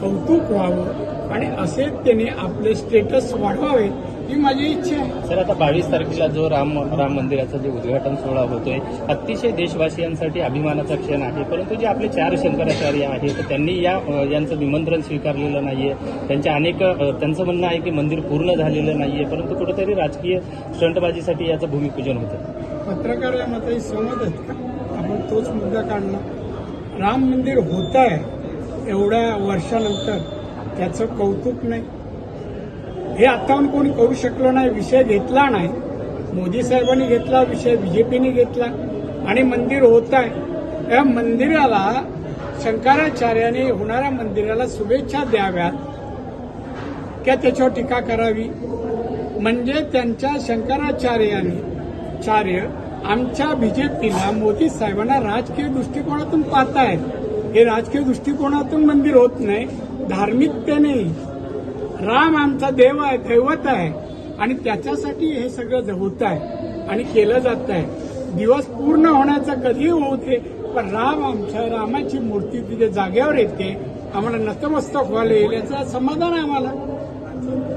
कौतुक व्हावं आणि असे त्याने आपले स्टेटस वाढवावे ही माझी इच्छा आहे. सर आता बावीस तारखेला जो राम राम मंदिराचा जो उद्घाटन सोहळा होतोय अतिशय देशवासियांसाठी अभिमानाचा क्षण आहे. परंतु जे आपले चार शंकराचार्य आहेत तर त्यांनी या यांचं निमंत्रण स्वीकारलेलं नाहीये. त्यांच्या अनेक त्यांचं म्हणणं आहे की मंदिर पूर्ण झालेलं नाहीये. परंतु कुठेतरी राजकीय स्टंटबाजीसाठी याचं भूमिपूजन होतं. पत्रकार या सहमत आहेत. आपण तोच मुद्दा काढला राम मंदिर होत आहे. एवढ्या वर्षानंतर त्याचं कौतुक नाही. हे आताहून कोणी करू शकलं नाही विषय घेतला नाही. मोदी साहेबांनी घेतला विषय बीजेपीने घेतला आणि मंदिर होत आहे या मंदिराला शंकराचार्याने होणाऱ्या मंदिराला शुभेच्छा द्याव्यात. किंवा त्याच्यावर टीका करावी? म्हणजे त्यांच्या शंकराचार्याने चार्य आमच्या बीजेपीला मोदी साहेबांना राजकीय दृष्टिकोनातून पाहतायत. हे राजकीय दृष्टिकोनातून मंदिर होत नाही. धार्मिकतेने राम आमचा देव आहे दैवत आहे आणि त्याच्यासाठी हे सगळं होत आहे आणि केलं जात आहे. दिवस पूर्ण होण्याचा कधीही होऊ दे पण राम आमच्या रामाची मूर्ती तिथे जागेवर येते. आम्हाला नतमस्तक व्हायला येईल याचं समाधान आहे आम्हाला.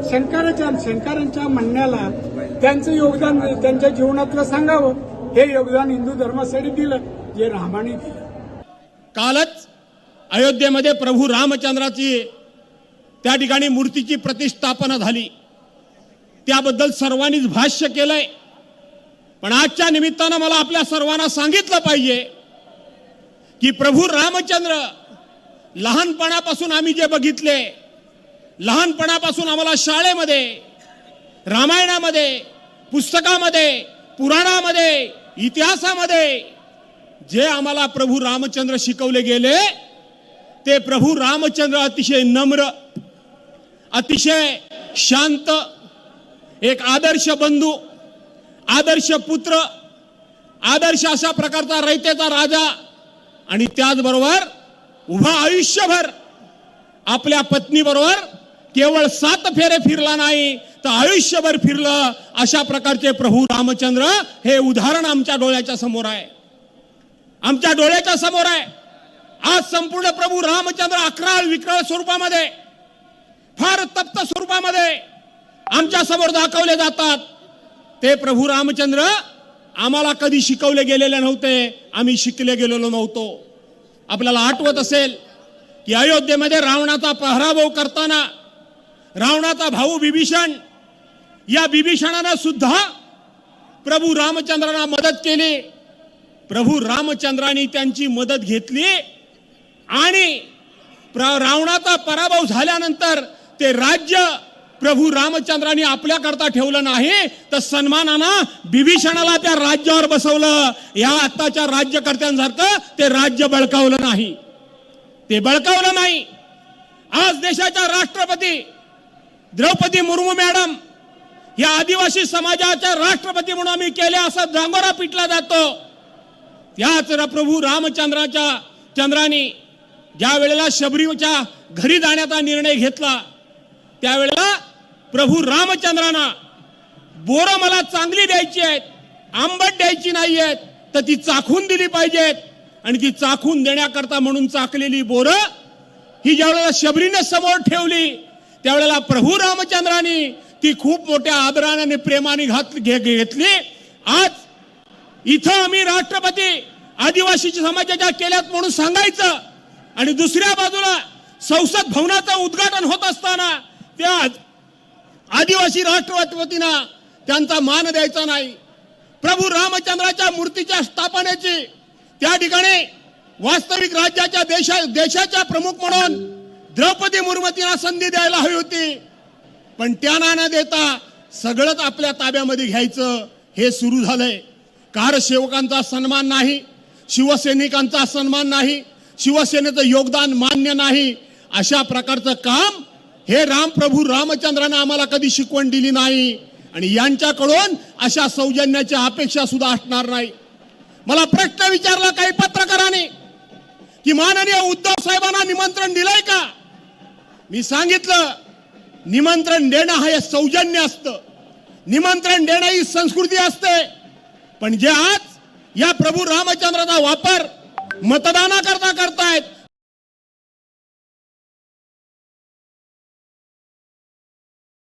शंकराच्या शंकरांच्या म्हणण्याला त्यांचं योगदान त्यांच्या जीवनातलं सांगावं. हे योगदान हिंदू धर्मासाठी दिलं जे रामाने दिलं. कालच अयोध्येमध्ये प्रभू रामचंद्राची त्या ठिकाणी मूर्तीची प्रतिष्ठापना झाली. त्याबद्दल सर्वांनीच भाष्य केलंय. पण आजच्या निमित्तानं मला आपल्या सर्वांना सांगितलं पाहिजे की प्रभू रामचंद्र लहानपणापासून आम्ही जे बघितले लहानपणापासून आम्हाला शाळेमध्ये रामायणामध्ये पुस्तकामध्ये पुराणामध्ये इतिहासामध्ये जे आम्हाला प्रभू रामचंद्र शिकवले गेले ते प्रभू रामचंद्र अतिशय नम्र अतिशय शांत एक आदर्श बंधू आदर्श पुत्र आदर्श अशा प्रकारचा रयतेचा राजा आणि त्याचबरोबर उभा आयुष्यभर आपल्या पत्नीबरोबर केवळ सात फेरे फिरला नाही तर आयुष्यभर फिरलं अशा प्रकारचे प्रभू रामचंद्र हे उदाहरण आमच्या डोळ्याच्या समोर आहे. आमच्या डोळ्याच्या समोर आहे. आज संपूर्ण प्रभू रामचंद्र अकराळ विकराळ स्वरूपामध्ये फार तप्त स्वरूपामध्ये आमच्यासमोर दाखवले जातात. ते प्रभू रामचंद्र आम्हाला कधी शिकवले गेलेले नव्हते आम्ही शिकले गेलेलो नव्हतो. आपल्याला आठवत असेल की अयोध्येमध्ये रावणाचा पहराभव करताना रावणाचा भाऊ बिभीषण या बिभीषणानं सुद्धा प्रभू रामचंद्रांना मदत केली. प्रभू रामचंद्रांनी त्यांची मदत घेतली. आणि रावणाचा पराभव झाल्यानंतर ते राज्य प्रभू रामचंद्रांनी आपल्याकरता ठेवलं नाही तर सन्मानानं बिभीषणाला त्या राज्यावर बसवलं. या आत्ताच्या राज्यकर्त्यांसारखं ते राज्य बळकावलं नाही. ते बळकावलं नाही. आज देशाच्या राष्ट्रपती द्रौपदी मुर्मू मॅडम या आदिवासी समाजाच्या राष्ट्रपती म्हणून आम्ही केले असा जांगोरा पिटला जातो. त्याच र- प्रभू रामचंद्राच्या चंद्राने ज्या वेळेला शबरीच्या घरी जाण्याचा निर्णय घेतला त्यावेळेला प्रभू रामचंद्रांना बोरं मला चांगली द्यायची आहेत आंबट द्यायची नाही आहेत तर ती चाखून दिली पाहिजेत. आणि ती चाखून देण्याकरता म्हणून चाकलेली बोरं ही ज्यावेळेला शबरीने समोर ठेवली त्यावेळेला प्रभू रामचंद्रांनी ती खूप मोठ्या आदराने आणि प्रेमाने घात घेतली. आज इथं आम्ही राष्ट्रपती आदिवासी समाजाच्या केल्यात म्हणून सांगायचं आणि दुसऱ्या बाजूला संसद भवनाचं उद्घाटन होत असताना त्या आदिवासी राष्ट्रपतींना त्यांचा मान द्यायचा नाही. प्रभू रामचंद्राच्या मूर्तीच्या स्थापनेची त्या ठिकाणी वास्तविक राज्याच्या देशा देशाच्या प्रमुख म्हणून द्रौपदी मुर्मूंना संधी द्यायला हवी होती. पण त्यांना न देता सगळंच आपल्या ताब्यामध्ये घ्यायचं हे सुरू झालंय. कारसेवकांचा सन्मान नाही शिवसैनिकांचा सन्मान नाही शिवसेनेचं योगदान मान्य नाही अशा प्रकारचं काम हे रामप्रभू रामचंद्रानं आम्हाला कधी शिकवण दिली नाही. आणि यांच्याकडून अशा सौजन्याची अपेक्षा सुद्धा असणार नाही. मला प्रश्न विचारला काही पत्रकाराने की माननीय उद्धव साहेबांना निमंत्रण दिलंय का? मी सांगितलं निमंत्रण देणं हे सौजन्य असतं. निमंत्रण देणं ही संस्कृती असते. पण जे आज या प्रभू रामचंद्राचा वापर मतदाना करता करतायत.